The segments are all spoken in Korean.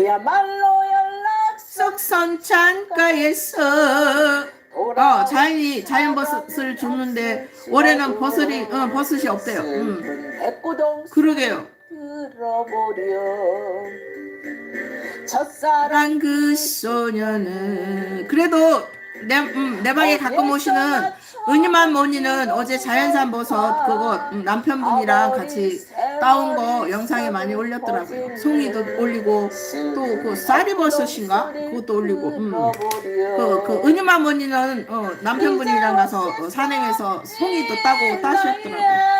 그야말로 연락속 속선창가에서 어 자연이 자연 버섯을 줬는데 올해는 버섯이 어 버섯이 없대요. 음 그러게요. 첫사랑 사랑 그 소녀는 그래도 내, 음, 내 방에 가끔 오시는 은희만 모니는 어제 자연산 버섯 그거 음, 남편분이랑 같이 따온 거 영상에 많이 올렸더라고요. 송이도 올리고 또 그 쌀이버섯인가 그것도 올리고 음. 그, 그 은희만 모니는 어, 남편분이랑 가서 어, 산행에서 송이도 따고 따셨더라고요.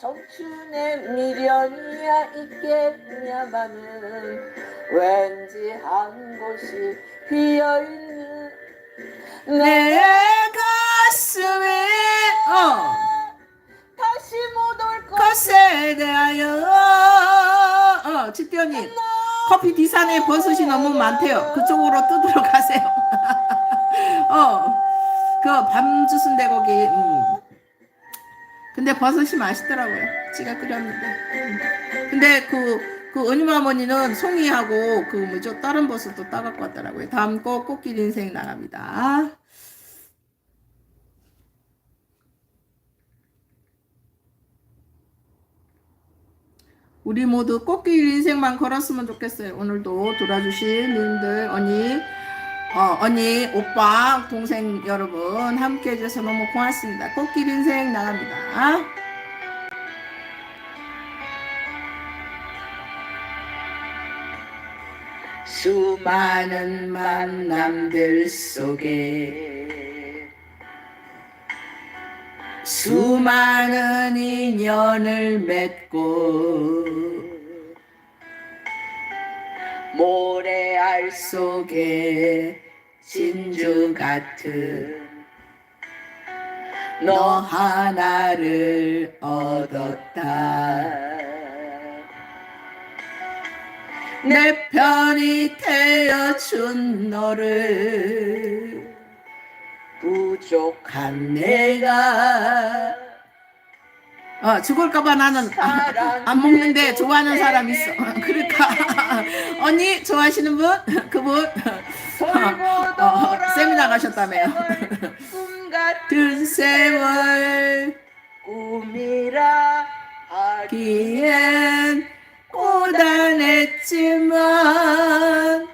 청춘의 미련이야 있겠냐마는 왠지 한 곳이 비어있는 내 가슴에 어. 다시 못 올 것에 대하여 어 치띠언니 커피 디산에 버섯이 너무 많대요. 그쪽으로 뜯으러 가세요. 어그 밤주순 대고기 음. 근데 버섯이 맛있더라고요. 지가 끓였는데. 음. 근데 그 그 은희마머니는 송이하고 그 뭐죠 다른 버섯도 따갖고 왔더라고요 다음 거 꽃길 인생 나갑니다 우리 모두 꽃길 인생만 걸었으면 좋겠어요. 오늘도 돌아주신 님들, 언니, 어, 언니, 오빠, 동생 여러분 함께 해주셔서 너무 고맙습니다. 꽃길 인생 나갑니다. 수많은 만남들 속에 수많은 인연을 맺고 모래알 속에 진주 같은 너 하나를 얻었다 내 편이 되어준 너를. 부족한 내가 어 죽을까봐 나는 아, 안 먹는데 좋아하는 사람 있어. 그러니까. 언니 좋아하시는 분? 그분? 어, 어, 세미나 가셨다며요. 꿈 같은 세월 꿈이라 하기 기엔 하나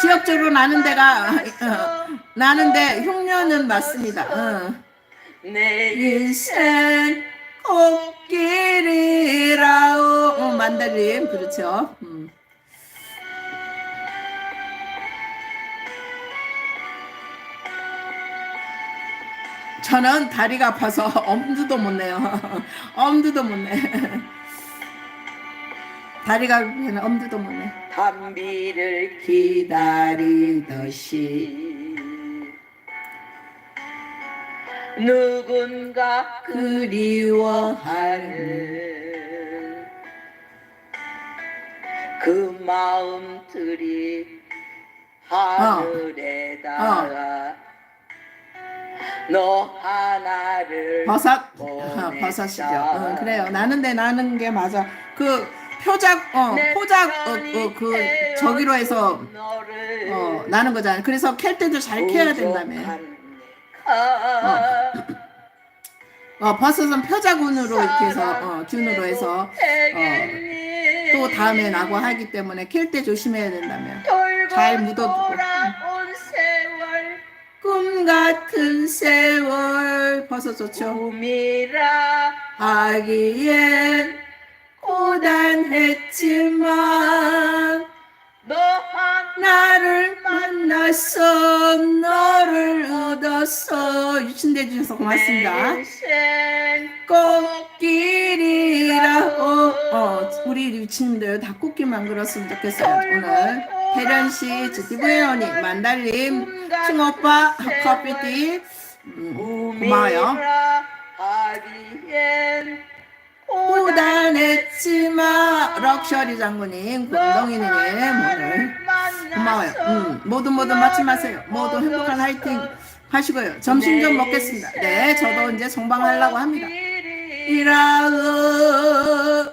지역적으로 나는 데가 어, 나는데 흉년은 맞습니다. 어. 내 인생 꽃길이라오 어, 만다린 그렇죠. 음. 저는 다리가 아파서 엄두도 못 내요. 엄두도 못 내. 다리가 아프면 엄두도 못 내. 담비를 기다리듯이 누군가 그리워하는 그 마음들이 하늘에다가 너 하나를 버섯 보냈다. 어, 버섯이죠. 어, 그래요. 나는데 나는 게 맞아. 그 표작 어내 포작 어, 편이 어, 그 저기로 해서 어 나는 거잖아요. 그래서 캘 때도 잘 캐야 된다며. 내가 어 버섯은 표작운으로 이렇게 해서 어 균으로 해서 되겠니? 또 다음에 나고 하기 때문에 캘 때 조심해야 된다며. 잘 묻어두고. 꿈 같은 세월 버섯 좋죠. 꿈이라 하기엔 했지만 너 하나 나를 만났어 너를 얻었어. 유친대 주셔서 고맙습니다. 꽃길이라고. 어, 우리 유친들 다 꽃길만 그렸으면 좋겠어요. 오늘 혜련씨 지티브의 언니 만달님 층오빠 커피티. 음, 고마워요 럭셔리 장군님 공동이님 오늘 고마워요. 음, 모두 모두 마치 마세요. 모두 행복한 화이팅 하시고요. 점심 좀 먹겠습니다. 네, 저도 이제 성방하려고 합니다. 이라우